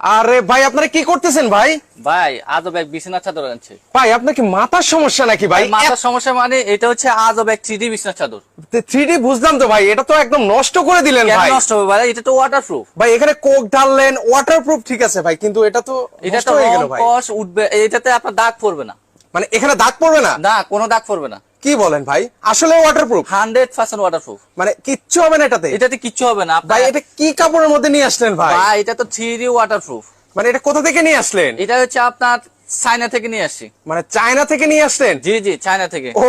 আরে ভাই আপনারা কি করতেছেন ভাই? ভাই আজব এক বিছানা চাদর আনছে। ভাই আপনার কি মাথার সমস্যা নাকি ভাই? মাথার সমস্যা মানে এটা হচ্ছে আজব এক থ্রি বিছানা চাদর। থ্রি বুঝলাম তো ভাই এটা তো একদম নষ্ট করে দিলেন ভাই। নষ্ট হবে ভাই? এটা তো ওয়াটার প্রুফ ভাই এখানে কোক ঢাললেন ওয়াটারপ্রুফ ঠিক আছে ভাই কিন্তু এটা তো এটা তো হয়ে গেল ভাই। উঠবে এটাতে আপনার দাগ পড়বে না। মানে এখানে দাগ পড়বে না? না কোনো দাগ পড়বে না। কি বলেন ভাই? আসলে ওয়াটারপ্রুফ হান্ড্রেড পার্সেন্ট ওয়াটারপ্রুফ মানে কিচ্ছু হবে না এটাতে? এটাতে কিচ্ছু হবে না। ভাই এটা কি কাপড়ের মধ্যে নিয়ে আসলেন ভাই? ভাই এটা তো 3D ওয়াটারপ্রুফ মানে এটা কোথা থেকে নিয়ে আসলেন? এটা হচ্ছে আপনার চায়না থেকে নিয়ে আসছি মানে চায়না থেকে নিয়ে আসলেন? জি জি চায়না থেকে। ও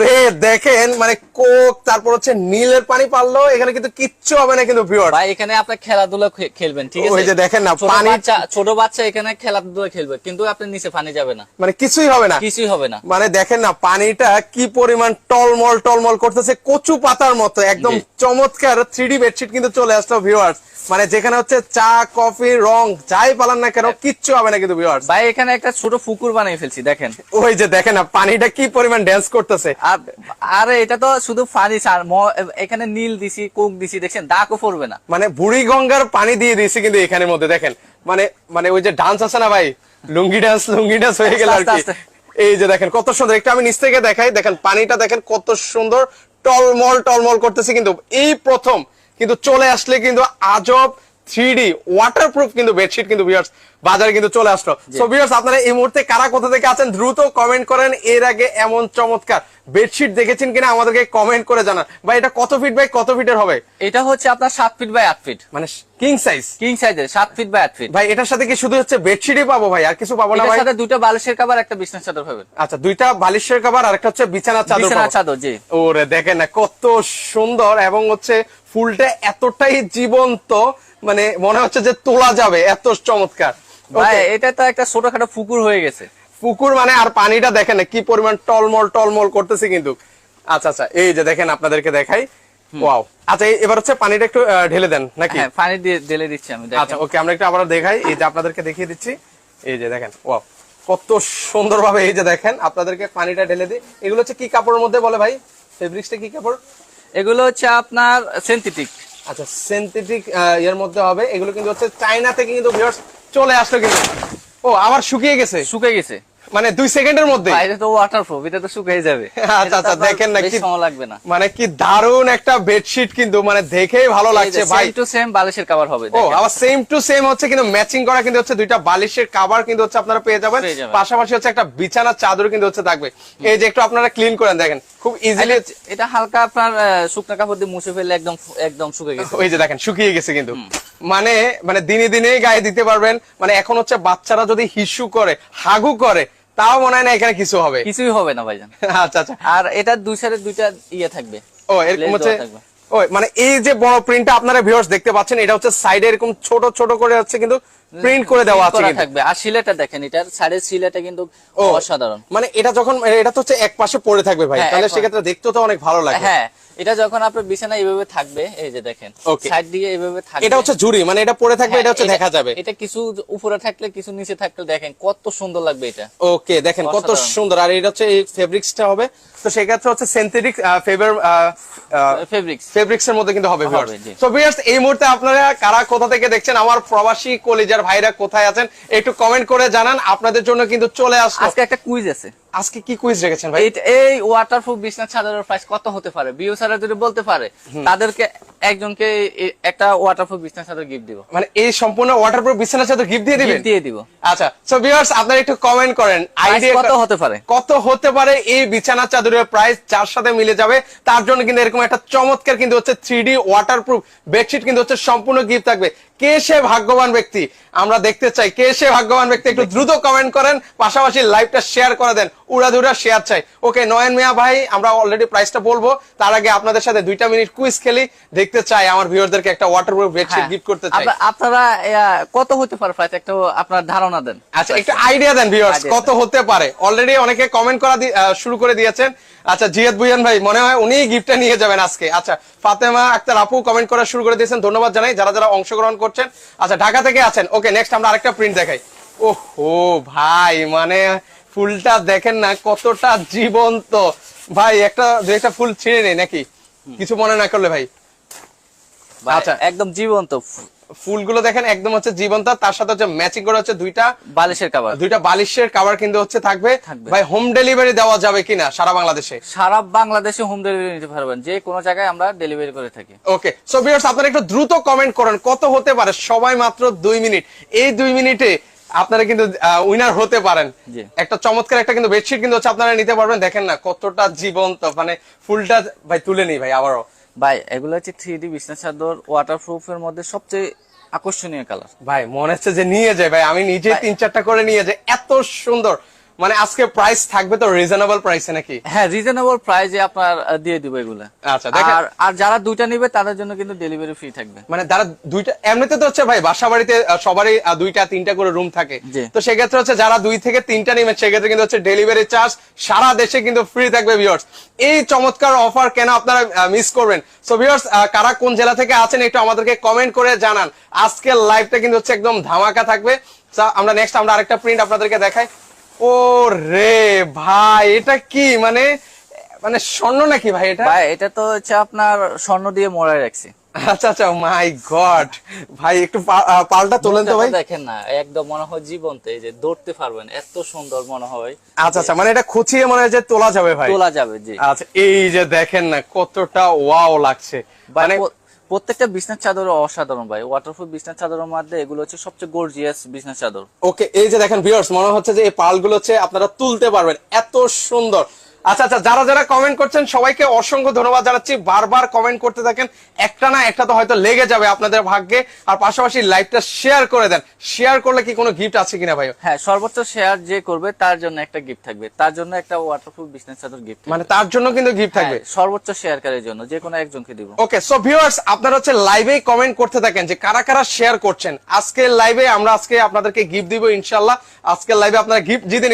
রে দেখেন মানে কোক তারপর হচ্ছে নীলের পানি পারল এখানে কিন্তু কিচ্ছু হবে না কিন্তু ভিউয়ার ভাই এখানে আপনার খেলাধুলা খেলবেন ঠিক আছে? ওই যে দেখেন না, পানি- ছোট বাচ্চা এখানে খেলাধুলা খেলবে কিন্তু আপনি নিচে পানি যাবে না। মানে কিছুই হবে না। কিছুই হবে না। মানে দেখেন না পানিটা কি পরিমাণ টলমল টলমল করতেছে কচু পাতার মতো একদম চমৎকার থ্রি বেডশিট কিন্তু চলে আসলো ভিউয়ার্স মানে যেখানে হচ্ছে চা কফি রং যাই পালান না কেন কিচ্ছু হবে না কিন্তু ভিউয়ার্স ভাই এখানে একটা ছোট পুকুর বানিয়ে ফেলছি দেখেন। ওই যে দেখেন না পানিটা কি পরিমাণ ড্যান্স করতেছে। আরে এটা তো শুধু পানি ম- এখানে নীল দিছি কোক দিছি দেখছেন? দাগও পড়বে না। মানে বুড়ি গঙ্গার পানি দিয়ে দিয়েছে কিন্তু এখানের মধ্যে দেখেন। মানে মানে ওই যে ডান্স আছে না ভাই? লুঙ্গি ডান্স লুঙ্গি ডান্স হয়ে গেল আর কি। এই যে দেখেন কত সুন্দর। একটু আমি নিচ থেকে দেখাই দেখেন পানিটা দেখেন কত সুন্দর টলমল টলমল করতেছে কিন্তু এই প্রথম কিন্তু চলে আসলে কিন্তু আজব থ্রি ডি ওয়াটারপ্রুফ কিন্তু বেডশিট কিন্তু ভিউয়ার্স বাজারে কিন্তু চলে আসলো। সো ভিউয়ার্স আপনারা এই মুহূর্তে কারা কোথা থেকে আছেন দ্রুত কমেন্ট করেন। এর আগে এমন চমৎকার বেডশিট দেখেছেন কিনা আমাদেরকে কমেন্ট করে জানান। ভাই এটা কত ফিট বাই কত ফিটের হবে? এটা হচ্ছে আপনার সাত ফিট বাই আট ফিট মানে কিং সাইজ কিং সাইজের সাত ফিট বাই আট ফিট ভাই এটার সাথে কি শুধু হচ্ছে বেডশিটই পাবো ভাই? আর কিছু পাবো না ভাই? সাথে দুইটা বালিশের কাবার একটা বিছনা চাদর পাবেন আচ্ছা দুইটা বালিশের কভার আর একটা হচ্ছে বিছানার চাদর বিছানা। চাদর জি। ওরে দেখেন না কত সুন্দর এবং হচ্ছে ফুলটা এতটাই জীবন্ত মানে মনে হচ্ছে যে তোলা যাবে এত চমৎকার। ভাই এটা তো একটা ছোটখাটো পুকুর হয়ে গেছে। পুকুর মানে আর পানিটা দেখেন কি পরিমাণ টলমল টলমল করতেছে কিন্তু। আচ্ছা আচ্ছা এই যে দেখেন আপনাদেরকে দেখাই। ওয়াও আচ্ছা এবার হচ্ছে পানিটা একটু ঢেলে দেন নাকি? হ্যাঁ পানি দিয়ে ঢেলে দিচ্ছি আমি আচ্ছা ওকে আমরা একটু আবার দেখাই। এই যে আপনাদেরকে দেখিয়ে দিচ্ছি। এই যে দেখেন ওয়াও কত সুন্দর ভাবে এই যে দেখেন আপনাদেরকে পানিটা ঢেলে দিই। এগুলো হচ্ছে কি কাপড়ের মধ্যে বলে ভাই? ফেব্রিক্সটা কি কাপড়? এগুলো হচ্ছে আপনার সিনথেটিক আচ্ছা সিনথেটিক এর মধ্যে হবে। এগুলো কিন্তু হচ্ছে চায়না থেকে কিন্তু ভিউয়ার্স চলে আসলো কিন্তু। ও আবার শুকিয়ে গেছে? শুকে গেছে। মানে দুই সেকেন্ডের মধ্যে? বাইরে তো ওয়াটার প্রুফ এটা তো শুকিয়ে যাবে। আচ্ছা, আচ্ছা, দেখেন না কি- সময় লাগবে না। মানে কি দারুণ একটা বেডশিট কিন্তু মানে দেখেই ভালো লাগছে ভাই। সেম টু সেম বালিশের কভার হবে ও আবার সেম টু সেম হচ্ছে কিন্তু ম্যাচিং করা কিন্তু হচ্ছে দুইটা বালিশের কাভার কিন্তু হচ্ছে আপনারা পেয়ে যাবেন। পেয়ে যাবেন। পাশাপাশি হচ্ছে একটা বিছানার চাদর কিন্তু হচ্ছে থাকবে। এই যে একটু আপনারা ক্লিন করেন দেখেন। খুব ইজিলি এটা- এটা হালকা আপনার শুকনো কাপড় দিয়ে মুছে ফেললে একদম একদম শুকিয়ে গেছে। ওই যে দেখেন শুকিয়ে গেছে কিন্তু। মানে মানে দিনে দিনে গায়ে দিতে পারবেন। মানে এখন হচ্ছে বাচ্চারা যদি হিসু করে হাগু করে তাও মনে হয় না এখানে কিছু হবে। কিছুই হবে না ভাইজান। আচ্ছা আচ্ছা। আর এটা দুই সাইডে দুইটা ইয়ে থাকবে। ও এরকম হচ্ছে দেওয়া থাকবে। ও মানে এই যে বড় প্রিন্টটা আপনারা ভিউয়ার্স দেখতে পাচ্ছেন এটা হচ্ছে সাইডে এরকম ছোট ছোট করে হচ্ছে কিন্তু প্রিন্ট করে দেওয়া আছে কিন্তু। থাকবে আর সিলেটা দেখেন এটার সাইডের সিলেটা কিন্তু ও অসাধারণ মানে এটা যখন এটা তো হচ্ছে এক পাশে পড়ে থাকবে ভাই হ্যাঁ, তাহলে সেক্ষেত্রে দেখতেও তো অনেক ভালো লাগে হ্যাঁ এটা যখন আপনার বিছানা এইভাবে থাকবে এই যে দেখেন সাইড দিয়ে এইভাবে থাকবে। এটা হচ্ছে ঝুড়ি মানে এটা পড়ে থাকবে হ্যাঁ, এটা হচ্ছে দেখা যাবে। এটা কিছু উপরে থাকলে কিছু নিচে থাকলে দেখেন কত সুন্দর লাগবে এটা। ওকে দেখেন কত সুন্দর। আর এটা হচ্ছে এই ফেব্রিক্সটা হবে। তো সেক্ষেত্রে হচ্ছে সিনথেটিক ফেভার ফেব্রিক্স ফেব্রিক্স এর মধ্যে কিন্তু হবে হবে, জি। সো ভিউয়ার্স এই মুহূর্তে আপনারা কারা কোথা থেকে দেখছেন? আমার প্রবাসী কলিজার ভাইরা কোথায় আছেন? একটু কমেন্ট করে জানান। আপনাদের জন্য কিন্তু চলে আসলো। আজকে একটা কুইজ আছে। আজকে কি কুইজ রেখেছেন ভাই? এই- ওয়াটারপ্রুফ বিছনা চাদরের প্রাইস কত হতে পারে? বিও স্যার যদি বলতে পারে তাদেরকে একজনকে একটা ওয়াটারপ্রুফ বিছনা চাদর গিফট দিব। মানে এই সম্পূর্ণ ওয়াটারপ্রুফ বিছানা চাদর গিফট দিয়ে দিবেন? দিয়ে দিব। আচ্ছা সো ভিউয়ার্স আপনারা একটু কমেন্ট করেন। আইডিয়া কত হতে পারে? কত হতে পারে এই বিছানা চাদরের প্রাইস যার সাথে মিলে যাবে তার জন্য কিন্তু এরকম একটা চমৎকার কিন্তু হচ্ছে থ্রি ডি ওয়াটারপ্রুফ বেডশিট কিন্তু হচ্ছে সম্পূর্ণ গিফট থাকবে। কে সে ভাগ্যবান ব্যক্তি? আমরা দেখতে চাই কে সে ভাগ্যবান ব্যক্তি? একটু দ্রুত কমেন্ট করেন পাশাপাশি লাইভটা শেয়ার করে দেন উড়াধুরা শেয়ার চাই। ওকে নয়ন মিয়া ভাই আমরা অলরেডি প্রাইসটা বলব। তার আগে আপনাদের সাথে দুইটা মিনিট কুইজ খেলি। দেখতে চাই আমার ভিউয়ারদেরকে একটা ওয়াটারপ্রুফ বেডশিট। গিফট করতে চাই। আপনারা কত হতে পারে প্রাইস একটা আপনার ধারণা দেন। আচ্ছা একটু আইডিয়া দেন ভিউয়ার্স কত হতে পারে? অলরেডি অনেকে কমেন্ট করা শুরু করে দিয়েছেন। আচ্ছা জিয়াদ বুয়ান ভাই মনে হয় উনি গিফটটা নিয়ে যাবেন আজকে। আচ্ছা ফাতেমা আক্তার আপু কমেন্ট করা শুরু করে দিয়েছেন ধন্যবাদ জানাই। যারা যারা অংশগ্রহণ করছেন আচ্ছা ঢাকা থেকে আছেন। ওকে নেক্সট আমরা আরেকটা প্রিন্ট দেখাই। ওহো ভাই মানে ফুলটা দেখেন না কতটা জীবন্ত। ভাই একটা দু একটা ফুল ছিঁড়ে নেই নাকি? কিছু মনে না করলে ভাই। ভাই, আচ্ছা। একদম জীবন্ত। ফুলগুলো দেখেন একদম হচ্ছে জীবন্ত। তার সাথে হচ্ছে ম্যাচিং করে হচ্ছে দুইটা বালিশের কাবার দুইটা বালিশের কাভার কিন্তু হচ্ছে থাকবে। ভাই হোম ডেলিভারি দেওয়া যাবে কিনা সারা বাংলাদেশে? সারা বাংলাদেশে হোম ডেলিভারি নিতে পারবেন। যে কোনো জায়গায় আমরা ডেলিভারি করে থাকি। ওকে সো ভিউয়ার্স আপনারা একটু দ্রুত কমেন্ট করেন কত হতে পারে? সবাই মাত্র দুই মিনিট। এই দুই মিনিটে আপনারা কিন্তু উইনার হতে পারেন। একটা চমৎকার একটা কিন্তু বেডশিট কিন্তু হচ্ছে আপনারা নিতে পারবেন। দেখেন না কতটা জীবন্ত। মানে ফুলটা ভাই তুলে নিই ভাই আবারও। ভাই এগুলো হচ্ছে থ্রি ডি বিছনা চাদর ওয়াটার এর মধ্যে সবচেয়ে আকর্ষণীয় কালার ভাই মনে হচ্ছে যে নিয়ে যায় ভাই। আমি নিজে তিন চারটা করে নিয়ে যাই। এত সুন্দর। মানে আজকে প্রাইস থাকবে তো রিজনেবল প্রাইসে নাকি? হ্যাঁ রিজনেবল প্রাইসে আপনার দিয়ে দিব এগুলো। আচ্ছা দেখেন। আর যারা দুইটা নিবে তাদের জন্য কিন্তু ডেলিভারি ফ্রি থাকবে। মানে যারা দুইটা এমনিতে তো হচ্ছে ভাই বাসা বাড়িতে সবারই দুইটা তিনটা করে রুম থাকে। তো সেক্ষেত্রে হচ্ছে যারা দুই থেকে তিনটা নেবেন সেক্ষেত্রে কিন্তু হচ্ছে ডেলিভারি চার্জ সারা দেশে কিন্তু ফ্রি থাকবে ভিউয়ার্স এই চমৎকার অফার কেন আপনারা মিস করবেন? সো ভিউয়ার্স কারা কোন জেলা থেকে আছেন একটু আমাদেরকে কমেন্ট করে জানান। আজকের লাইভটা কিন্তু হচ্ছে একদম ধামাকা থাকবে। আমরা নেক্সট আমরা আরেকটা প্রিন্ট আপনাদেরকে দেখাই। ও রে ভাই এটা কি? মানে মানে স্বর্ণ নাকি ভাই এটা? ভাই এটা তো হচ্ছে আপনার স্বর্ণ দিয়ে মোড়ায় রাখছি। আচ্ছা আচ্ছা মাই গড। ভাই একটু পালটা তোলেন তো ভাই। দেখেন না একদম মনে হয় জীবন্ত এই যে ধরতে পারবেন এত সুন্দর মনে হয়। আচ্ছা আচ্ছা মানে এটা খুঁচিয়ে মনে হয় যে তোলা যাবে ভাই। তোলা যাবে জি। আচ্ছা এই যে দেখেন না কতটা ওয়াও লাগছে। মানে প্রত্যেকটা বিছনার চাদর অসাধারণ ভাই। ওয়াটারপ্রুফ বিছনার চাদরের মধ্যে এগুলো হচ্ছে সবচেয়ে গর্জিয়াস বিছনার চাদর। ওকে এই যে দেখেন ভিউয়ার্স মনে হচ্ছে যে এই পালগুলো হচ্ছে আপনারা তুলতে পারবেন। এত সুন্দর। আচ্ছা আচ্ছা যারা যারা কমেন্ট করছেন সবাইকে অসংখ্য ধন্যবাদ জানাচ্ছি। বারবার কমেন্ট করতে থাকেন। একটা না একটা তো হয়তো লেগে যাবে আপনাদের ভাগ্যে। আর পাশাপাশি লাইভটা শেয়ার করে দেন। শেয়ার করলে কি কোনো গিফট আছে কিনা ভাই হ্যাঁ সর্বোচ্চ শেয়ার যে করবে তার জন্য একটা গিফট থাকবে। তার জন্য একটা ওয়াটারপ্রুফ বিছনার চাদর গিফট মানে তার জন্য কিন্তু গিফট থাকবে। সর্বোচ্চ শেয়ারকারীর জন্য যে কোনো একজনকে দিব। ওকে সো ভিউয়ার্স আপনারা হচ্ছে লাইভে কমেন্ট করতে থাকেন যে কারা কারা শেয়ার করছেন। আজকে লাইভে আমরা আজকে আপনাদেরকে গিফট দিব ইনশাল্লাহ আজকের লাইভে আপনারা গিফট জিতে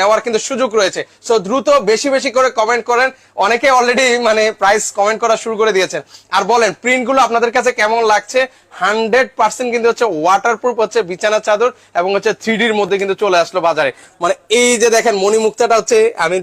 নেওয়ার কিন্তু সুযোগ রয়েছে। সো দ্রুত বেশি বেশি করে কমেন্ট করেন। অনেকে অলরেডি মানে প্রাইস কমেন্ট করা শুরু করে দিয়েছেন। আর বলেন প্রিন্টগুলো আপনাদের কাছে কেমন লাগছে? হান্ড্রেড পার্সেন্ট কিন্তু হচ্ছে ওয়াটারপ্রুফ হচ্ছে বিছানা চাদর এবং হচ্ছে থ্রি ডির মধ্যে কিন্তু চলে আসলো বাজারে। মানে এই যে দেখেন মণিমুক্তাটা হচ্ছে আমি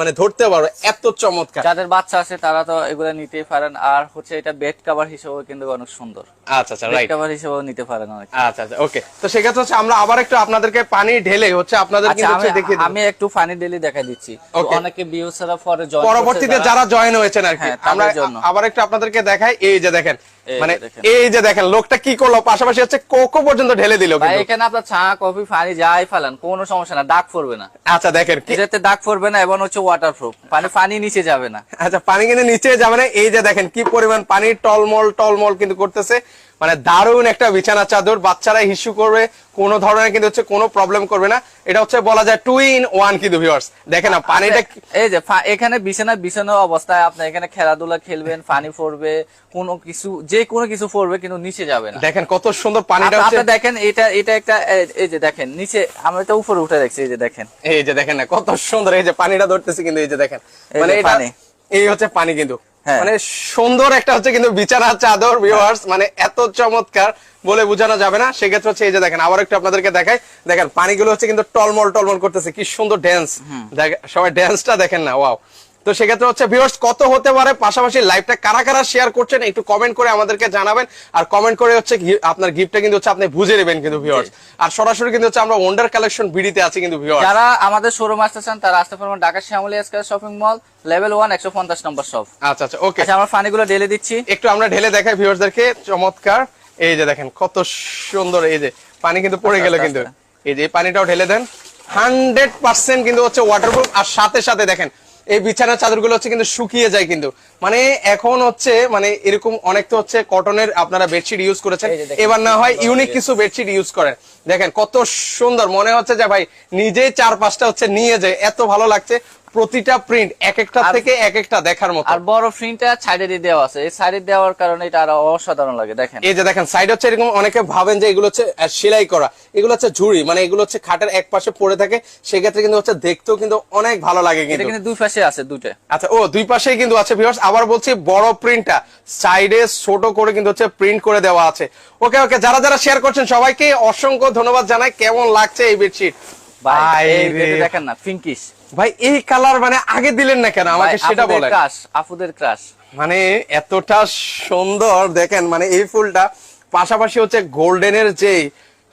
মানে ধরতে পারব এত চমৎকার। যাদের বাচ্চা আছে তারা তো এগুলো নিতেই পারেন। আর হচ্ছে এটা বেড কাভার হিসেবেও কিন্তু অনেক সুন্দর। আচ্ছা আচ্ছা রাইট কাভার হিসেবেও নিতে পারেন অনেক। আচ্ছা আচ্ছা ওকে তো সেক্ষেত্রে হচ্ছে আমরা আবার একটু আপনাদেরকে পানি ঢেলে হচ্ছে আপনাদের কিন্তু আমি হচ্ছে দেখিয়ে আমি একটু ফানি ডেলি দেখা দিচ্ছি। অনেকে বিউসারা পরে join পরবর্তীতে যারা জয়েন হয়েছেন আর কি আমরা আবার একটু আপনাদেরকে দেখাই। এই যে দেখেন মানে এই যে দেখেন লোকটা কি করল? পাশাপাশি হচ্ছে কোকো পর্যন্ত ঢেলে দিল এখানে আপনার চা কফি পানি যাই ফেলান কোনো সমস্যা না দাগ পড়বে না। আচ্ছা দেখেন এটাতে দাগ পড়বে না এবং হচ্ছে ওয়াটার প্রুফ পানি পানি নিচে যাবে না। আচ্ছা পানি কিন্তু নিচে যাবে না। এই যে দেখেন কি পরিমাণ পানি টলমল টলমল কিন্তু করতেছে। মানে দারুণ একটা বিছানা চাদর বাচ্চারা হিসু করবে কোনো ধরনের কিন্তু হচ্ছে কোনো প্রবলেম করবে না। এটা হচ্ছে বলা যায় টু ইন ওয়ান কিন্তু ভিউয়ার্স দেখেন না পানিটা এই যে এখানে বিছানা বিছানো অবস্থায় আপনি এখানে খেলাধুলা খেলবেন পানি পড়বে কোনো কিছু যে কোনো কিছু পড়বে কিন্তু নিচে যাবে না। দেখেন কত সুন্দর পানিটা হচ্ছে আপনি দেখেন এটা এটা একটা এই- যে দেখেন নিচে আমরা এটা উপরে উঠে দেখছি এই যে দেখেন। এই যে দেখেন না কত সুন্দর এই যে পানিটা ধরতেছে কিন্তু এই যে দেখেন। মানে এটা। এই হচ্ছে পানি কিন্তু। মানে সুন্দর একটা হচ্ছে কিন্তু বিছানা চাদর ভিউয়ার্স মানে এত চমৎকার বলে বোঝানো যাবে না। সেক্ষেত্রে হচ্ছে এই যে দেখেন আবার একটু আপনাদেরকে দেখাই। দেখেন পানিগুলো হচ্ছে কিন্তু টলমল টলমল করতেছে। কি সুন্দর ড্যান্স সবাই ড্যান্সটা দেখেন না ওয়াও তো সেক্ষেত্রে হচ্ছে ভিউয়ার্স কত হতে পারে? পাশাপাশি লাইভটা কারা কারা শেয়ার করছেন একটু কমেন্ট করে আমাদেরকে জানাবেন। আর কমেন্ট করে হচ্ছে আপনার গিফটটা কিন্তু হচ্ছে আপনি বুঝে নেবেন কিন্তু ভিউয়ার্স আর সরাসরি কিন্তু হচ্ছে আমরা ওয়ান্ডার কালেকশন বিডিতে আছি কিন্তু ভিউয়ার্স যারা আমাদের শোরুম আসতে চান তারা আসতে পারবেন ঢাকা শ্যামলী এসকার শপিং মল লেভেল ওয়ান একশো পঞ্চাশ নম্বর শপ আচ্ছা আচ্ছা ওকে আচ্ছা আমরা পানিগুলো ঢেলে দিচ্ছি। একটু আমরা ঢেলে দেখাই ভিউয়ার্সদেরকে চমৎকার। এই যে দেখেন কত সুন্দর এই যে পানি কিন্তু পড়ে গেল আচ্ছা, কিন্তু। আচ্ছা। এই যে এই পানিটাও ঢেলে দেন। হান্ড্রেড পার্সেন্ট কিন্তু হচ্ছে ওয়াটারপ্রুফ আর সাথে সাথে দেখেন এই বিছানার চাদরগুলো হচ্ছে কিন্তু শুকিয়ে যায় কিন্তু। মানে এখন হচ্ছে মানে এরকম অনেক তো হচ্ছে কটনের আপনারা বেডশিট ইউজ করেছেন। এবার না হয় ইউনিক কিছু বেডশিট ইউজ করেন। দেখেন কত সুন্দর মনে হচ্ছে যে ভাই নিজেই চার পাঁচটা হচ্ছে নিয়ে যায় এত ভালো লাগছে। প্রতিটা প্রিন্ট এক একটা থেকে এক একটা দেখার মতো। আর বড় ফ্রিনটা সাইডে দিয়ে দেওয়া আছে। এই সাইডে দেওয়ার কারণে এটা আরও অসাধারণ লাগে দেখেন। এই যে দেখেন সাইড হচ্ছে এরকম অনেকে ভাবেন যে এগুলো হচ্ছে সেলাই করা। এগুলো হচ্ছে ঝুড়ি মানে এগুলো হচ্ছে খাটের এক পাশে পড়ে থাকে সেক্ষেত্রে কিন্তু হচ্ছে দেখতেও কিন্তু অনেক ভালো লাগে এটা কিন্তু। কিন্তু দুই পাশে আছে দুইটা। আচ্ছা ও দুই পাশেই কিন্তু আছে ভিউয়ার্স আবার বলছি বড় প্রিন্টটা সাইডে ছোট করে কিন্তু হচ্ছে প্রিন্ট করে দেওয়া আছে। ওকে ওকে যারা যারা শেয়ার করছেন সবাইকে অসংখ্য ধন্যবাদ জানাই। কেমন লাগছে এই বেডশিট ভাই। দেখেন না পিঙ্কিশ ভাই এই কালার মানে আগে দিলেন না কেন? আমাকে সেটা বলেন। ক্রাশ আপুদের ক্রাশ মানে এতটা সুন্দর দেখেন মানে এই ফুলটা পাশাপাশি হচ্ছে গোল্ডেনের যে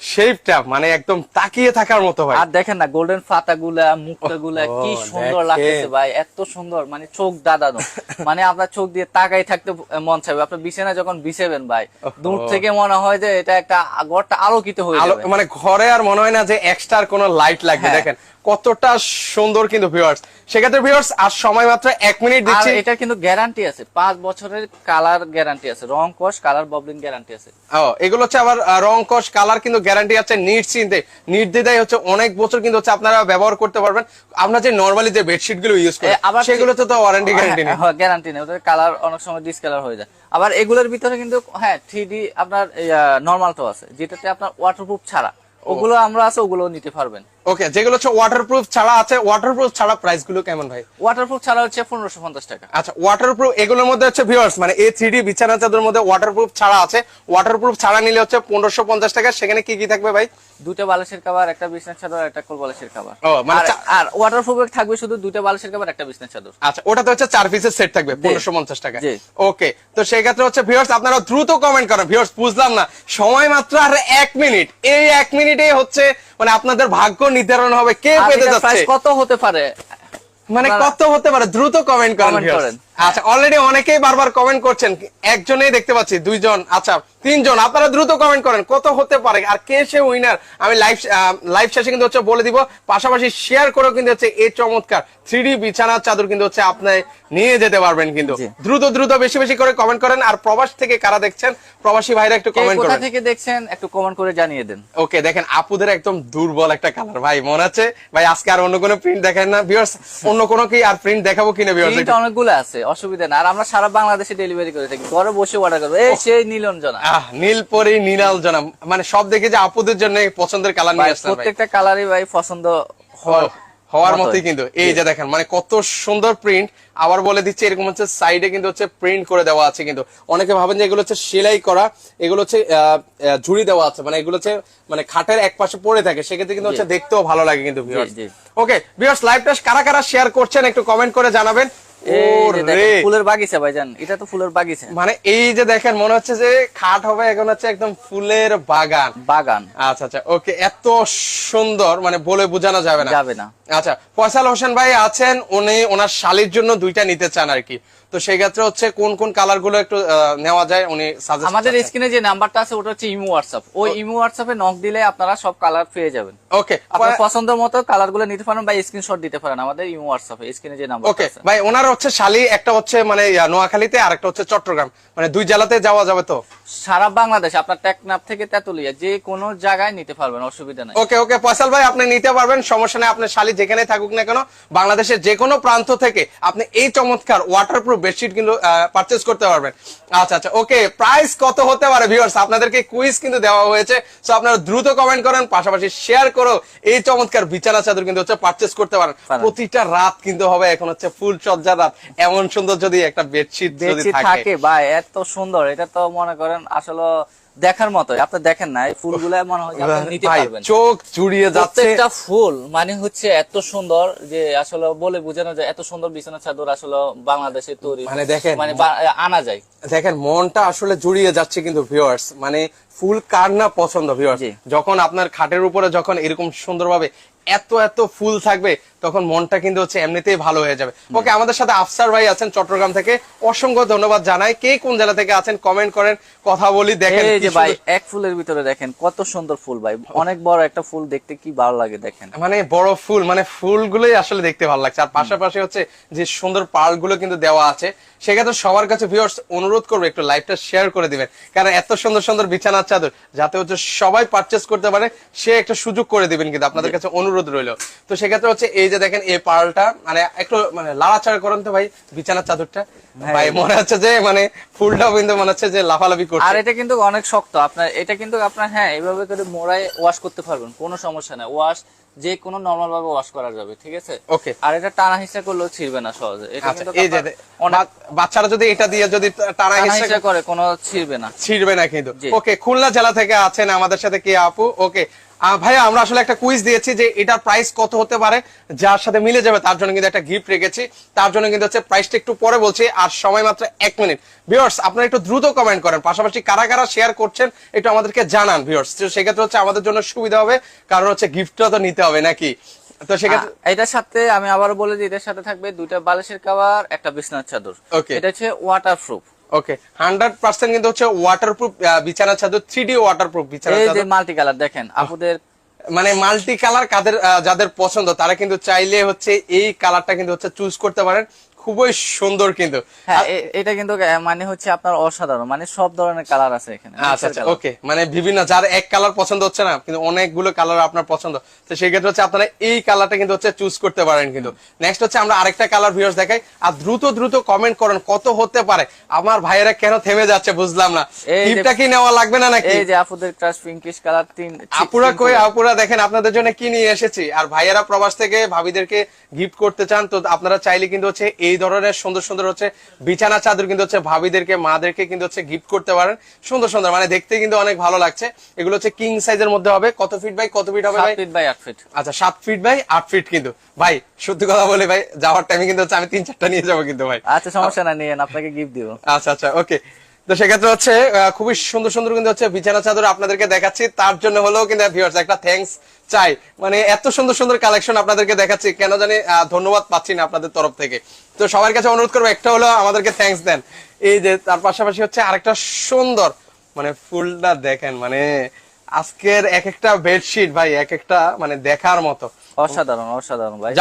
শেপটা মানে একদম তাকিয়ে থাকার মতো ভাই। আর দেখেন না গোল্ডেন পাতাগুলা মুক্তাগুলা কি সুন্দর লাগতেছে ভাই এত সুন্দর মানে চোখ দাদানো মানে আপনার চোখ দিয়ে তাকাই থাকতে মন চাইবে। আপনার বিছানা যখন বিছাবেন ভাই দূর থেকে মনে হয় যে এটা একটা ঘরটা আলোকিত হয়ে যাবে। মানে ঘরে আর মনে হয় না যে এক্সট্রা কোনো লাইট লাগবে হ্যাঁ। দেখেন। কতটা সুন্দর কিন্তু ভিউয়ার্স সেক্ষেত্রে ভিউয়ার্স আর সময় মাত্র এক মিনিট দিচ্ছি। এটা কিন্তু গ্যারান্টি আছে। পাঁচ বছরের কালার গ্যারান্টি আছে। রং কস কালার ববলিং গ্যারান্টি আছে। ও এগুলো হচ্ছে আবার রং কস কালার কিন্তু গ্যারান্টি আছে নিট চিনতে নির্দ্বিধায় হচ্ছে অনেক বছর কিন্তু হচ্ছে আপনারা ব্যবহার করতে পারবেন। আমরা যে নরমালি যে বেডশিটগুলো ইউজ করি এ, আবার সেগুলোতে তো ওয়ারেন্টি গ্যারান্টি নেই। হ্যাঁ গ্যারান্টি নেই। ওদের কালার অনেক সময় ডিসকালার হয়ে যায়। আবার এগুলোর ভিতরে কিন্তু হ্যাঁ থ্রি ডি আপনার নর্মালটাও আছে। যেটাতে আপনার ওয়াটারপ্রুফ ছাড়া। ওগুলো আমরা আছে ওগুলো নিতে পারবেন। ওকে যেগুলো হচ্ছে ওয়াটারপ্রুফ ছাড়া আছে ওয়াটারপ্রুফ ছাড়া প্রাইসগুলো কেমন ভাই? ওয়াটারপ্রুফ ছাড়া হচ্ছে পনেরোশো পঞ্চাশ টাকা। আচ্ছা ওয়াটারপ্রুফ এগুলোর মধ্যে হচ্ছে ভিউয়ার্স মানে এই থ্রি বিছানা চাদর মধ্যে ওয়াটারপ্রুফ ছাড়া আছে। ওয়াটারপ্রুফ ছাড়া নিলে হচ্ছে পনেরোশো পঞ্চাশ টাকা। সেখানে কি কি থাকবে ভাই? দুটো বালিশের একটা চাদর একটা কোল বালিশের ও, মানে আর- ওয়াটারপ্রুফ থাকবে শুধু দুটো বালিশের একটা চাদর। আচ্ছা ওটাতে হচ্ছে চার পিসের সেট থাকবে পনেরোশো পঞ্চাশ টাকা। ওকে তো সেই ক্ষেত্রে হচ্ছে ভিউয়ার্স আপনারা দ্রুত কমেন্ট করেন। ভিউয়ার্স বুঝলাম না। সময় মাত্র আর এক মিনিট এই এক মিনিটে হচ্ছে মানে আপনাদের ভাগ্য নির্ধারণ হবে কে পেতে যাচ্ছে? কত হতে পারে? মানে কত হতে পারে? দ্রুত কমেন্ট করেন। আচ্ছা অলরেডি অনেকেই বারবার কমেন্ট করছেন একজনেই দেখতে পাচ্ছি দুইজন আচ্ছা তিনজন আপনারা দ্রুত কমেন্ট করেন কত হতে পারে আর কে সে উইনার আমি লাইভ লাইভ শেষে কিন্তু হচ্ছে বলে দিব পাশাপাশি শেয়ার করেও কিন্তু হচ্ছে এই চমৎকার থ্রি বিছানার চাদর কিন্তু হচ্ছে আপনি নিয়ে যেতে পারবেন কিন্তু। দ্রুত দ্রুত বেশি বেশি করে কমেন্ট করেন আর প্রবাস থেকে কারা দেখছেন প্রবাসী ভাইরা একটু কমেন্ট করেন। থেকে দেখছেন একটু কমেন্ট করে জানিয়ে দেন। ওকে দেখেন আপুদের একদম দুর্বল একটা কালার ভাই মনে আছে? ভাই আজকে আর অন্য কোনো প্রিন্ট দেখেন না ভিউয়ার্স অন্য কোনো কি আর প্রিন্ট দেখাবো কিনা ভিউয়ার্স অনেকগুলো আছে অসুবিধা না। আর আমরা সারা বাংলাদেশে ডেলিভারি করে থাকি। ঘরে বসে অর্ডার করব। এই সেই নীলঞ্জনা আহ নীলপরি নীলাল জনা। মানে সব দেখে যে আপুদের জন্য পছন্দের কালার নিয়ে ভাই প্রত্যেকটা কালারই ভাই পছন্দ হওয়ার হওয়ার মতোই। কিন্তু। এই যে দেখেন মানে কত সুন্দর প্রিন্ট আবার বলে দিচ্ছে এরকম হচ্ছে সাইডে কিন্তু হচ্ছে প্রিন্ট করে দেওয়া আছে কিন্তু। অনেকে ভাবেন যে এগুলো হচ্ছে সেলাই করা এগুলো হচ্ছে ঝুড়ি দেওয়া আছে। মানে এগুলো হচ্ছে মানে খাটের এক পাশে পড়ে থাকে। সেক্ষেত্রে কিন্তু হচ্ছে দেখতেও ভালো লাগে কিন্তু। ওকে ভিউয়ার্স লাইভটা কারা কারা শেয়ার করছেন একটু কমেন্ট করে জানাবেন। ফুলের বাগিচা ভাইজান এটা তো ফুলের বাগিচা। মানে এই যে দেখেন মনে হচ্ছে যে খাট হবে এখন হচ্ছে একদম ফুলের বাগান। বাগান। আচ্ছা আচ্ছা ওকে এত সুন্দর মানে বলে বোঝানো যাবে না। যাবে না। আচ্ছা ফয়সাল হোসেন ভাই আছেন উনি ওনার শালির জন্য দুইটা নিতে চান আর কি। তো সেই ক্ষেত্রে হচ্ছে কোন কোন কালারগুলো একটু নেওয়া যায় উনি সাজেস্ট আমাদের স্ক্রিনে যে নাম্বারটা আছে ওটা হচ্ছে ইমো হোয়াটসঅ্যাপ ওই ইমো হোয়াটসঅ্যাপে নক দিলে আপনারা সব কালার পেয়ে যাবেন। ওকে আপনার পছন্দের মতো কালারগুলো নিতে পারেন বা স্ক্রিনশট দিতে পারেন আমাদের ইমো হোয়াটসঅ্যাপে স্ক্রিনে যে নাম্বার ওকে ভাই ওনার হচ্ছে শালি একটা হচ্ছে মানে নোয়াখালীতে আর একটা হচ্ছে চট্টগ্রাম। মানে দুই জেলাতে যাওয়া যাবে তো? সারা বাংলাদেশ আপনার টেকনাফ থেকে তেতুলিয়া যে কোনো জায়গায় নিতে পারবেন অসুবিধা নাই। ওকে ওকে ফয়সাল ভাই আপনি নিতে পারবেন সমস্যা নেই আপনার শালি যেখানে থাকুক না কেন বাংলাদেশের যে কোনো প্রান্ত থেকে আপনি এই চমৎকার ওয়াটারপ্রুফ বেডশিট কিন্তু পারচেস করতে পারবেন। আচ্ছা আচ্ছা ওকে প্রাইস কত হতে পারে ভিউয়ার্স আপনাদেরকে কুইজ কিন্তু দেওয়া হয়েছে। সো আপনারা দ্রুত কমেন্ট করেন পাশাপাশি শেয়ার করো এই চমৎকার বিছানা চাদর কিন্তু হচ্ছে পারচেস করতে পারেন। প্রতিটা রাত কিন্তু হবে এখন হচ্ছে ফুল সজ্জার রাত। এমন সুন্দর যদি একটা বেডশিট যদি থাকে ভাই এত সুন্দর। এটা তো মনে করেন আসলে দেখার মতো আপনি দেখেন না এই ফুলগুলো মনে হয় নিতে পারবেন। চোখ জুড়িয়ে যাচ্ছে। প্রত্যেকটা ফুল মানে হচ্ছে এত সুন্দর যে আসলে বলে বোঝানো যায় এত সুন্দর বিছানা চাদর আসলে বাংলাদেশে তৈরি মানে দেখেন। মানে আনা যায়। দেখেন মনটা আসলে জুড়িয়ে যাচ্ছে কিন্তু ভিউয়ার্স মানে ফুল কার না পছন্দ ভিউয়ার্স যখন আপনার খাটের উপরে যখন এরকম সুন্দরভাবে এত এত ফুল থাকবে তখন মনটা কিন্তু হচ্ছে এমনিতেই ভালো হয়ে যাবে। ওকে আমাদের সাথে আফসার ভাই আছেন চট্টগ্রাম থেকে। অসংখ্য ধন্যবাদ জানাই। কে কোন জেলা থেকে আছেন কমেন্ট করেন কথা বলি দেখেন এই যে ভাই এক ফুলের ভিতরে দেখেন কত সুন্দর ফুল ভাই। অনেক বড় একটা ফুল দেখতে কি ভালো লাগে দেখেন। মানে বড় ফুল মানে ফুলগুলোই আসলে দেখতে ভালো লাগছে। আর পাশাপাশি হচ্ছে যে সুন্দর পার্লগুলো কিন্তু দেওয়া আছে। সেক্ষেত্রে সবার কাছে ভিউয়ার্স অনুরোধ করব একটু লাইভটা শেয়ার করে দিবেন। কারণ এত সুন্দর সুন্দর বিছানার চাদর যাতে হচ্ছে সবাই পারচেস করতে পারে সে একটা সুযোগ করে দিবেন কিন্তু আপনাদের কাছে অনুরোধ রইল। তো সেক্ষেত্রে হচ্ছে এই যে দেখেন এই পার্লটা মানে একটু মানে লাড়াচাড়া করেন তো ভাই বিছানার চাদরটা। ভাই মনে হচ্ছে যে মানে ফুলটাও কিন্তু মনে হচ্ছে যে লাফালাফি করছে। আর এটা কিন্তু অনেক শক্ত আপনার এটা কিন্তু আপনার হ্যাঁ এইভাবে করে মোড়ায় ওয়াশ করতে পারবেন কোনো সমস্যা নাই। ওয়াশ যে কোনো নর্মাল ভাবে ওয়াশ করা যাবে ঠিক আছে? ওকে আর এটা টানা হিসা করলেও ছিড়বে না সহজে। এটা আচ্ছা কিন্তু এই যে অনেক বাচ্চারা যদি এটা দিয়ে যদি টানা হিসা করে কোনো ছিড়বে না। ছিড়বে না কিন্তু। ওকে খুলনা জেলা থেকে আছেন আমাদের সাথে কি আপু? ওকে ভাইয়া আমরা আসলে একটা কুইজ দিয়েছি যে এটার প্রাইস কত হতে পারে যার সাথে মিলে যাবে তার জন্য কিন্তু একটা গিফট রেখেছি। তার জন্য কিন্তু হচ্ছে প্রাইসটা একটু পরে বলছি আর সময় মাত্র এক মিনিট ভিউয়ার্স আপনারা একটু দ্রুত কমেন্ট করেন পাশাপাশি কারা কারা শেয়ার করছেন একটু আমাদেরকে জানান ভিউয়ার্স তো সেক্ষেত্রে হচ্ছে আমাদের জন্য সুবিধা হবে কারণ হচ্ছে গিফটটা তো নিতে হবে নাকি? তো সেক্ষেত্রে এটার সাথে আমি আবার বলে দিই এটার সাথে থাকবে দুইটা বালিশের কাভার একটা বিছনার চাদর. এটা হচ্ছে waterproof okay hundred percent কিন্তু হচ্ছে ওয়াটারপ্রুফ বিছানা চাদর থ্রি ডি ওয়াটারপ্রুফ বিছানা এই যে মাল্টি কালার দেখেন আপুদের মানে মাল্টি কালার কাদের যাদের পছন্দ তারা কিন্তু চাইলে হচ্ছে এই কালারটা কিন্তু হচ্ছে চুজ করতে পারেন। খুবই সুন্দর কিন্তু। হ্যাঁ এটা কিন্তু মানে হচ্ছে আপনার অসাধারণ মানে সব ধরনের কালার আছে এখানে আচ্ছা আচ্ছা ওকে মানে বিভিন্ন যার এক কালার পছন্দ হচ্ছে না কিন্তু অনেকগুলো কালার আপনার পছন্দ তো সেই ক্ষেত্রে হচ্ছে আপনারা এই কালারটা কিন্তু হচ্ছে চুজ করতে পারেন কিন্তু। নেক্সট হচ্ছে আমরা আরেকটা কালার ভিউয়ার্স দেখাই আর দ্রুত দ্রুত কমেন্ট করেন কত হতে পারে? আমার ভাইয়েরা কেন থেমে যাচ্ছে বুঝলাম না। গিফটটা কি নেওয়া লাগবে না নাকি? এই যে আপুদের ক্রাশ পিঙ্কিশ কালার তিন আপুরা কই। আপুরা দেখেন আপনাদের জন্য কি নিয়ে এসেছি? আর ভাইয়েরা প্রবাস থেকে ভাবিদেরকে গিফট করতে চান তো আপনারা চাইলে কিন্তু হচ্ছে এই ধরনের সুন্দর সুন্দর হচ্ছে বিছানা চাদর কিন্তু হচ্ছে ভাবিদেরকে মাদেরকে কিন্তু হচ্ছে গিফট করতে পারেন। সুন্দর সুন্দর মানে দেখতে কিন্তু অনেক ভালো লাগছে। এগুলো হচ্ছে কিং সাইজের মধ্যে হবে। কত ফিট বাই কত ফিট হবে ফিট বাই আট ফিট আচ্ছা সাত ফিট বাই আট ফিট কিন্তু। ভাই সত্যি কথা বলে ভাই যাওয়ার টাইমে কিন্তু হচ্ছে আমি তিন চারটা নিয়ে যাব কিন্তু ভাই। আচ্ছা সমস্যা না নিয়ে আপনাকে গিফট দিব। আচ্ছা আচ্ছা ওকে তো সেক্ষেত্রে হচ্ছে খুবই সুন্দর সুন্দর কিন্তু হচ্ছে বিছানা চাদর আপনাদেরকে দেখাচ্ছি। তার জন্য হলেও কিন্তু ভিউয়ার্স একটা থ্যাঙ্কস চাই। মানে এত সুন্দর সুন্দর কালেকশন আপনাদেরকে দেখাচ্ছি কেন জানি ধন্যবাদ পাচ্ছি না আপনাদের তরফ থেকে। তো সবার কাছে অনুরোধ করব একটা হলো আমাদেরকে থ্যাঙ্কস দেন। এই যে তার পাশাপাশি হচ্ছে আরেকটা সুন্দর মানে ফুলটা দেখেন মানে আজকের এক একটা বেডশিট ভাই এক একটা মানে দেখার মতো। অসাধারণ অসাধারণ ভাই।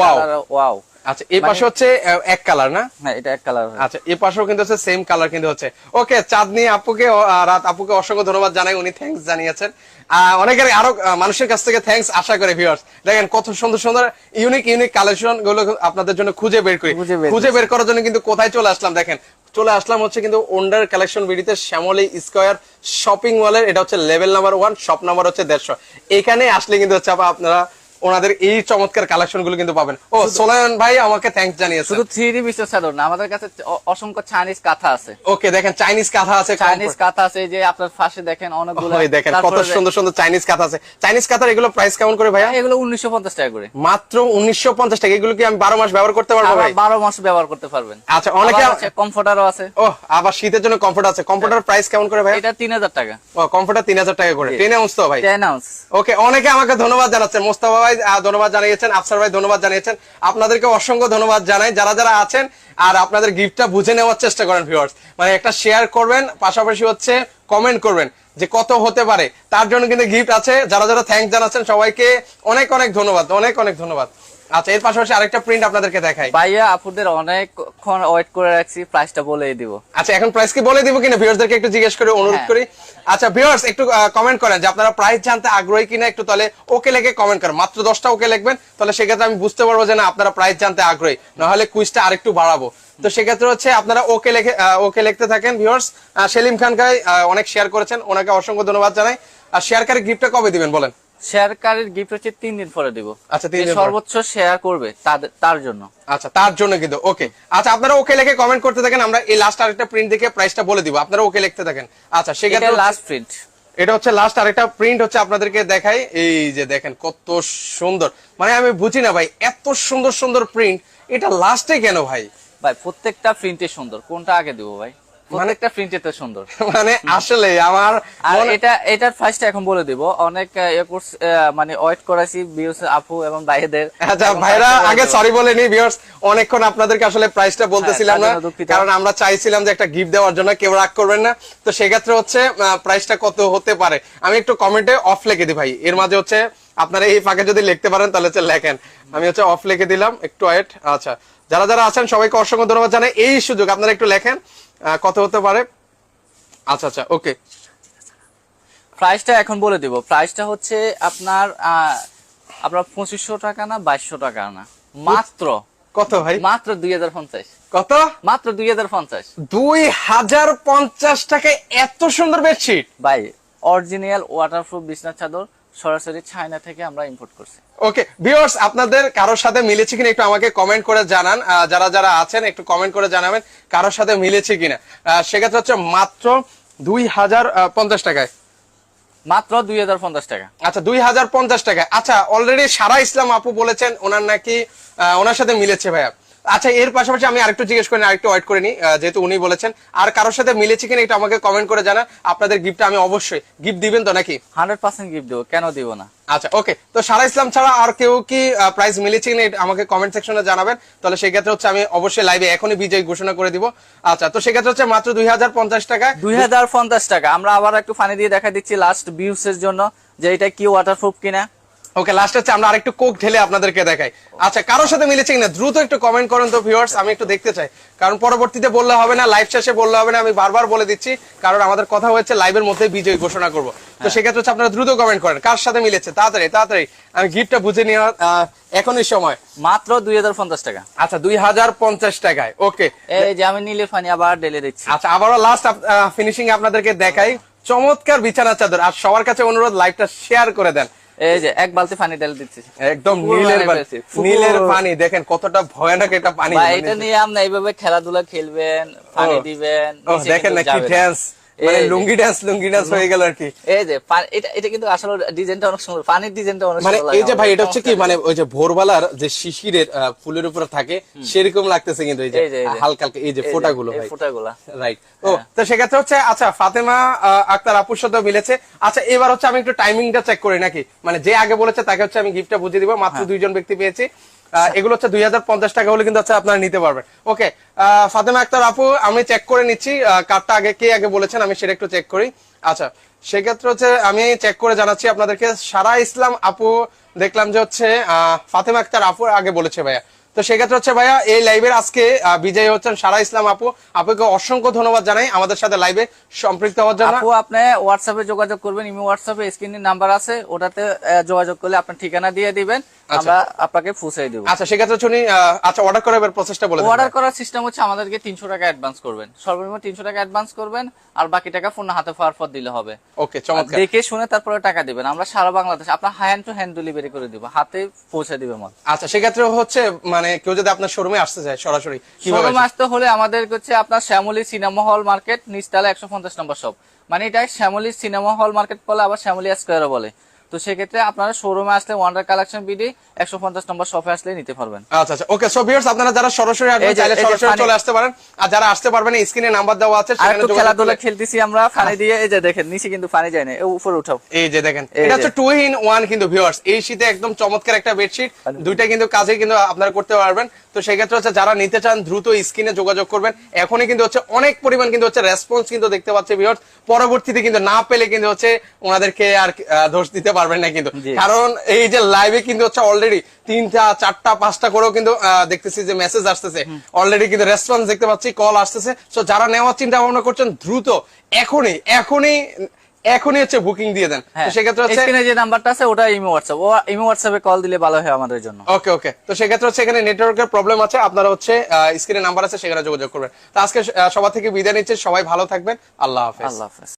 Wow. কালার ওয়াও আচ্ছা এই পাশে হচ্ছে এক কালার না? হ্যাঁ এটা এক কালার আচ্ছা এ পাশেও কিন্তু হচ্ছে সেম কালার কিন্তু হচ্ছে। ওকে চাঁদনি আপুকে রাত আপুকে অসংখ্য ধন্যবাদ জানাই উনি থ্যাঙ্কস জানিয়েছেন। অনেকের আরও মানুষের কাছ থেকে থ্যাঙ্কস আশা করে ভিউয়ার্স দেখেন কত সুন্দর সুন্দর ইউনিক ইউনিক কালেকশনগুলো আপনাদের জন্য খুঁজে বের করি। খুঁজে বের করার জন্য কিন্তু কোথায় চলে আসলাম দেখেন। চলে আসলাম হচ্ছে কিন্তু ওন্ডার কালেকশন বিডিতে শ্যামলী স্কোয়ার শপিং মলের এটা হচ্ছে level number one shop number হচ্ছে দেড়শো। এখানে আসলে কিন্তু হচ্ছে আপনারা ওনাদের এই চমৎকার কালেকশনগুলো কিন্তু পাবেন। ও সোলায়ন ভাই আমাকে থ্যাঙ্কস জানিয়েছে। শুধু থ্রি ডি বিশেষ চাদর না আমাদের কাছে অসংখ্য চাইনিজ কাঁথা আছে। ওকে দেখেন চাইনিজ কাঁথা আছে চাইনিজ কাঁথা আছে যে আপনার পাশে দেখেন অনেকগুলো। দেখেন কত সুন্দর সুন্দর চাইনিজ কাঁথা আছে। চাইনিজ কাঁথার এগুলো প্রাইস কেমন করে ভাইয়া? এগুলো উনিশশো পঞ্চাশ টাকা করে। মাত্র উনিশশো পঞ্চাশ টাকা। এগুলো কি আমি বারো মাস ব্যবহার করতে পারব ভাই? বারো মাস ব্যবহার করতে পারবেন। আচ্ছা অনেকে আছে কমফোর্টারও আছে। ও আবার শীতের জন্য কমফোর্ট আছে। কমফোর্টার প্রাইস কেমন করে ভাই এটা তিন হাজার টাকা। ও কমফোর্টার তিন হাজার টাকা করে। টেন আউন্স তো ভাই। টেন আউন্স ওকে অনেকে আমাকে ধন্যবাদ জানাচ্ছেন মোস্তাফা ভাই ধন্যবাদ জানিয়েছেন। আফসার ভাই, ধন্যবাদ জানিয়েছেন। আপনাদেরকে অসংখ্য ধন্যবাদ জানাই। যারা যারা আছেন, আর আপনাদের গিফটটা বুঝে নেওয়ার চেষ্টা করেন ভিউয়ার্স মানে একটা শেয়ার করবেন, পাশাপাশি হচ্ছে কমেন্ট করবেন যে কত হতে পারে। তার জন্য কিন্তু গিফট আছে। যারা যারা থ্যাংক জানাচ্ছেন, সবাইকে অনেক অনেক ধন্যবাদ, অনেক অনেক ধন্যবাদ। আচ্ছা এর পাশাপাশি আরেকটা প্রিন্ট আপনাদেরকে দেখাই। ভাইয়া আপুদের অনেকক্ষণ ওয়েট করে রাখছি প্রাইসটা বলেই দিব। আচ্ছা এখন প্রাইস কি বলে দিব কিনা? ভিউয়ার্সদেরকে একটু জিজ্ঞেস করে অনুরোধ হ্যাঁ। করি। আচ্ছা ভিউয়ার্স একটু কমেন্ট করেন যে আপনারা প্রাইস জানতে আগ্রহী কিনা একটু তাহলে ওকে লেগে কমেন্ট করেন। মাত্র দশটা ওকে লিখবেন তাহলে সেক্ষেত্রে আমি বুঝতে পারব যে না আপনারা প্রাইস জানতে আগ্রহী। নাহলে কুইজটা আরেকটু বাড়াবো। তো সেক্ষেত্রে হচ্ছে আপনারা ওকে লিখে ওকে লিখতে থাকেন ভিউয়ার্স সেলিম খান ভাই অনেক শেয়ার করেছেন ওনাকে অসংখ্য ধন্যবাদ জানাই। আর শেয়ারকারী গিফটটা কবে দিবেন বলেন? শেয়ারকারীর গিফট হচ্ছে তিন দিন পরে দিব। আচ্ছা, তিন দিন সর্বোচ্চ শেয়ার করবে তার জন্য। আচ্ছা তার জন্য কিন্তু ওকে আচ্ছা আপনারা ওকে লিখে কমেন্ট করতে থাকেন আমরা এই লাস্ট আরেকটা প্রিন্ট দেখে প্রাইসটা বলে দিব। আপনারা ওকে লিখতে থাকেন। আচ্ছা সেক্ষেত্রে লাস্ট প্রিন্ট এটা হচ্ছে লাস্ট আরেকটা প্রিন্ট হচ্ছে আপনাদেরকে দেখাই। এই যে দেখেন কত সুন্দর। মানে আমি বুঝি না ভাই এত সুন্দর সুন্দর প্রিন্ট এটা লাস্টে কেন ভাই? ভাই প্রত্যেকটা প্রিন্টে সুন্দর। কোনটা আগে দিব ভাই? প্রত্যেকটা প্রিন্টে তো সুন্দর। মানে আসলে আমার আর এটা এটার প্রাইসটা এখন বলে দিব। অনেক করছে, আহ, মানে ওয়েট করাইছি বিউস আপু এবং ভাইদের। আচ্ছা ভাইরা আগে সরি বলে নি ভিউয়ার্স অনেকক্ষণ আপনাদেরকে আসলে প্রাইসটা বলতেছিলাম হ্যাঁ, না জন্য দুঃখিত। কারণ আমরা চাইছিলাম যে একটা গিফট দেওয়ার জন্য কেউ রাগ করবেন না। তো সেক্ষেত্রে হচ্ছে প্রাইসটা কত হতে পারে? আমি একটু কমেন্টে অফ লিখে দিই ভাই। এর মাঝে হচ্ছে আপনারা এই ফাঁকে যদি লিখতে পারেন তাহলে হচ্ছে লেখেন। আমি হচ্ছে অফ লিখে দিলাম একটু ওয়েট আচ্ছা। যারা যারা আছেন সবাইকে অসংখ্য ধন্যবাদ জানাই। এই সুযোগ আপনারা একটু লেখেন। কত হতে পারে? আচ্ছা আচ্ছা ওকে প্রাইসটা এখন বলে দিব। প্রাইসটা হচ্ছে আপনার আপনার পঁচিশশো টাকা না বাইশশো টাকা না? মাত্র। কত ভাই? মাত্র দুই হাজার পঞ্চাশ। কত? মাত্র দুই হাজার পঞ্চাশ। দুই হাজার পঞ্চাশ টাকায় এত সুন্দর বেডশিট ভাই অরিজিনাল ওয়াটারপ্রুফ বিছনা চাদর সরাসরি চায়না থেকে আমরা ইম্পোর্ট করছি। ওকে ভিউয়ার্স আপনাদের কারোর সাথে মিলেছে কিনা একটু আমাকে কমেন্ট করে জানান। যারা যারা আছেন একটু কমেন্ট করে জানাবেন কারোর সাথে মিলেছে কিনা। সেক্ষেত্রে হচ্ছে মাত্র দুই হাজার পঞ্চাশ টাকায়। মাত্র দুই হাজার পঞ্চাশ টাকা। আচ্ছা দুই হাজার পঞ্চাশ টাকা আচ্ছা অলরেডি সারা ইসলাম আপু বলেছেন ওনার নাকি ওনার সাথে মিলেছে ভাইয়া। আচ্ছা এর পাশাপাশি আমি আরেকটু জিজ্ঞেস করি আরেকটু ওয়েট করে নি যেহেতু উনি বলেছেন। আর কারোর সাথে মিলেছে কিনা এটা আমাকে কমেন্ট করে জানান। আপনাদের গিফট আমি অবশ্যই গিফট দিবেন তো নাকি? হান্ড্রেড পার্সেন্ট গিফট দেবো কেন দিব না? আচ্ছা ওকে তো সারা ইসলাম ছাড়া আর কেউ কি প্রাইস মিলেছে কিনা আমাকে কমেন্ট সেকশনে জানাবেন। তাহলে সেক্ষেত্রে হচ্ছে আমি অবশ্যই লাইভে এখনই বিজয় ঘোষণা করে দিব। আচ্ছা তো সেক্ষেত্রে হচ্ছে মাত্র দুই হাজার পঞ্চাশ টাকায় দুই হাজার পঞ্চাশ টাকা। আমরা আবার একটু ফানি দিয়ে দেখা দিচ্ছি লাস্ট ভিউস এর জন্য যে এটা কি ওয়াটারপ্রুফ কিনা। ওকে লাস্ট হচ্ছে আমরা আরেকটু কোক ঢেলে আপনাদেরকে দেখাই। আচ্ছা কারোর সাথে মিলেছে কিনা? দ্রুত একটু কমেন্ট করেন তো ভিউয়ার্স আমি একটু দেখতে চাই। কারণ পরবর্তীতে বললে হবে না লাইভ শেষে বললে হবে না আমি বারবার বলে দিচ্ছি কারণ আমাদের কথা হয়েছে লাইভের মধ্যে বিজয় ঘোষণা করব। তো সেক্ষেত্রে হচ্ছে আপনারা দ্রুত কমেন্ট করেন কার সাথে মিলেছে? তাড়াতাড়ি তাড়াতাড়ি। আমি গিফটটা বুঝে নেওয়ার এখনই সময়। মাত্র দুই হাজার পঞ্চাশ টাকা। আচ্ছা দুই হাজার পঞ্চাশ টাকায় ওকে এই যে আমি নীলের ফানি আবার ঢেলে দিচ্ছি। আচ্ছা আবারও লাস্ট ফিনিশিং আপনাদেরকে দেখাই। চমৎকার বিছানা চাদর। আর সবার কাছে অনুরোধ লাইভটা শেয়ার করে দেন। এই যে এক বালতি পানি ঢেলে দিচ্ছি। একদম নীলের পানি নীলের পানি দেখেন কতটা ভয়ানক এটা পানি এটা নিয়ে আপনি এইভাবে খেলাধুলা খেলবেন পানি দিবেন দেখেন না। কি ড্যান্স মানে এই যে। লুঙ্গি ড্যান্স লুঙ্গি ড্যান্স হয়ে গেল আর কি। এই যে এটা এটা কিন্তু আসলে ডিজাইনটা অনেক সুন্দর পানির ডিজাইনটা অনেক মানে এই যে ভাই এটা হচ্ছে কি মানে ওই যে ভোরবেলার যে শিশিরের ফুলের উপরে থাকে সেরকম লাগতেছে কিন্তু এই যে এই যে, এই যে। হালকা হালকা এই যে ফোটাগুলো ভাই। ফোঁটাগুলা। রাইট ও তো সেক্ষেত্রে হচ্ছে আচ্ছা ফাতেমা আহ, আক্তার আপুর মিলেছে। আচ্ছা এবার হচ্ছে আমি একটু টাইমিংটা চেক করি নাকি? মানে যে আগে বলেছে তাকে হচ্ছে আমি গিফটটা বুঝিয়ে দিব। মাত্র দুইজন ব্যক্তি পেয়েছি। এগুলো হচ্ছে দুই হাজার পঞ্চাশ টাকা হলে কিন্তু হচ্ছে আপনারা নিতে পারবেন। ওকে ফাতেমা আক্তার আপু, আমি চেক করে নিচ্ছি কার্ডটা আগে কে আগে বলেছেন আমি সেটা একটু চেক করি। আচ্ছা সেক্ষেত্রে হচ্ছে আমি চেক করে জানাচ্ছি আপনাদেরকে, সারা ইসলাম আপু দেখলাম যে হচ্ছে ফাতেমা আক্তার আপু আগে বলেছে ভাইয়া। তো সেক্ষেত্রে হচ্ছে ভাইয়া, এই লাইভের আজকে বিজয়ী হচ্ছেন সারা ইসলাম আপু। আপুকে অসংখ্য ধন্যবাদ জানাই আমাদের সাথে লাইভে সম্পৃক্ত হওয়ার জন্য। আপু, আপনি হোয়াটসঅ্যাপে যোগাযোগ করবেন, ইমি হোয়াটসঅ্যাপে স্ক্রিনের নাম্বার আছে, ওটাতে যোগাযোগ করলে আপনার ঠিকানা দিয়ে দিবেন। আমরা আপনাকে পৌঁছে দেবো। আচ্ছা সেক্ষেত্রে আহ, আচ্ছা অর্ডার করে এবার প্রসেসটা বলে। অর্ডার করার সিস্টেম হচ্ছে আমাদেরকে তিনশো টাকা অ্যাডভান্স করবেন। সর্বনিম্ন তিনশো টাকা অ্যাডভান্স করবেন আর বাকি টাকা ফোন হাতে পাওয়ার পর দিলে হবে। ওকে চমৎকার। দেখে শুনে তারপরে টাকা দিবেন। আমরা সারা বাংলাদেশ আপনার হ্যান্ড টু হ্যান্ড ডেলিভারি করে দিব। হাতে পৌঁছে দিবে মাল। আচ্ছা সেক্ষেত্রে হচ্ছে মানে কেউ যদি আপনার শোরুমে আসতে চায় সরাসরি শোরুমে আসতে হলে আমাদের হচ্ছে আপনার শ্যামলী সিনেমা হল মার্কেট নিচতলা একশো পঞ্চাশ নম্বর শপ মানে এটা শ্যামলী সিনেমা হল মার্কেট বলে আবার শ্যামলী স্কোয়ারও বলে। তো সেক্ষেত্রে আপনারা শোরুমে আসলে ওয়ান্ডার কালেকশন বিডি একশো পঞ্চাশ নম্বর শপে আসলে নিতে পারবেন। আচ্ছা আচ্ছা। ওকে সো ভিউয়ার্স আপনারা যারা সরাসরি আসবেন চাইলে সরাসরি চলে আসতে পারেন। আর যারা আসতে পারবেন স্ক্রিনে নাম্বার দেওয়া আছে সেখানে যোগাযোগ খেলাধুলা খেলতেছি আমরা পানি দিয়ে। এই যে দেখেন নিচে কিন্তু পানি যায় না উপরে উঠাও। এই যে দেখেন এটা হচ্ছে টু ইন ওয়ান কিন্তু ভিউয়ার্স এই শীতে একদম চমৎকার একটা বেডশিট দুইটা কিন্তু কাজে কিন্তু আপনারা করতে পারবেন। তো সেক্ষেত্রে হচ্ছে যারা নিতে চান দ্রুত স্ক্রিনে যোগাযোগ করবেন। এখনই কিন্তু হচ্ছে অনেক পরিমাণ কিন্তু হচ্ছে রেসপন্স কিন্তু দেখতে পাচ্ছে ভিউয়ার্স পরবর্তীতে কিন্তু না পেলে কিন্তু হচ্ছে ওনাদেরকে আর দোষ দিতে পারবেন না কিন্তু। কারণ এই যে লাইভে কিন্তু হচ্ছে অলরেডি তিনটা চারটা পাঁচটা করেও কিন্তু দেখতেছি যে মেসেজ আসতেছে। অলরেডি কিন্তু রেসপন্স দেখতে পাচ্ছি কল আসতেছে। তো যারা নেওয়ার চিন্তা ভাবনা করছেন দ্রুত এখনই এখনই এখনই হচ্ছে বুকিং দিয়ে দেন। হ্যাঁ। সেক্ষেত্রে হচ্ছে স্ক্রিনে যে নাম্বারটা আছে ওটা ইমো হোয়াটসঅ্যাপ ও ইমো হোয়াটসঅ্যাপে কল দিলে ভালো হয় আমাদের জন্য। ওকে ওকে তো সেক্ষেত্রে হচ্ছে এখানে নেটওয়ার্কের প্রবলেম আছে। আপনারা হচ্ছে স্ক্রিনে নাম্বার আছে সেখানে যোগাযোগ করবেন। তো আজকে সবার থেকে বিদায় নিচ্ছে। সবাই ভালো থাকবেন। আল্লাহ হাফেজ। আল্লাহ হাফেজ।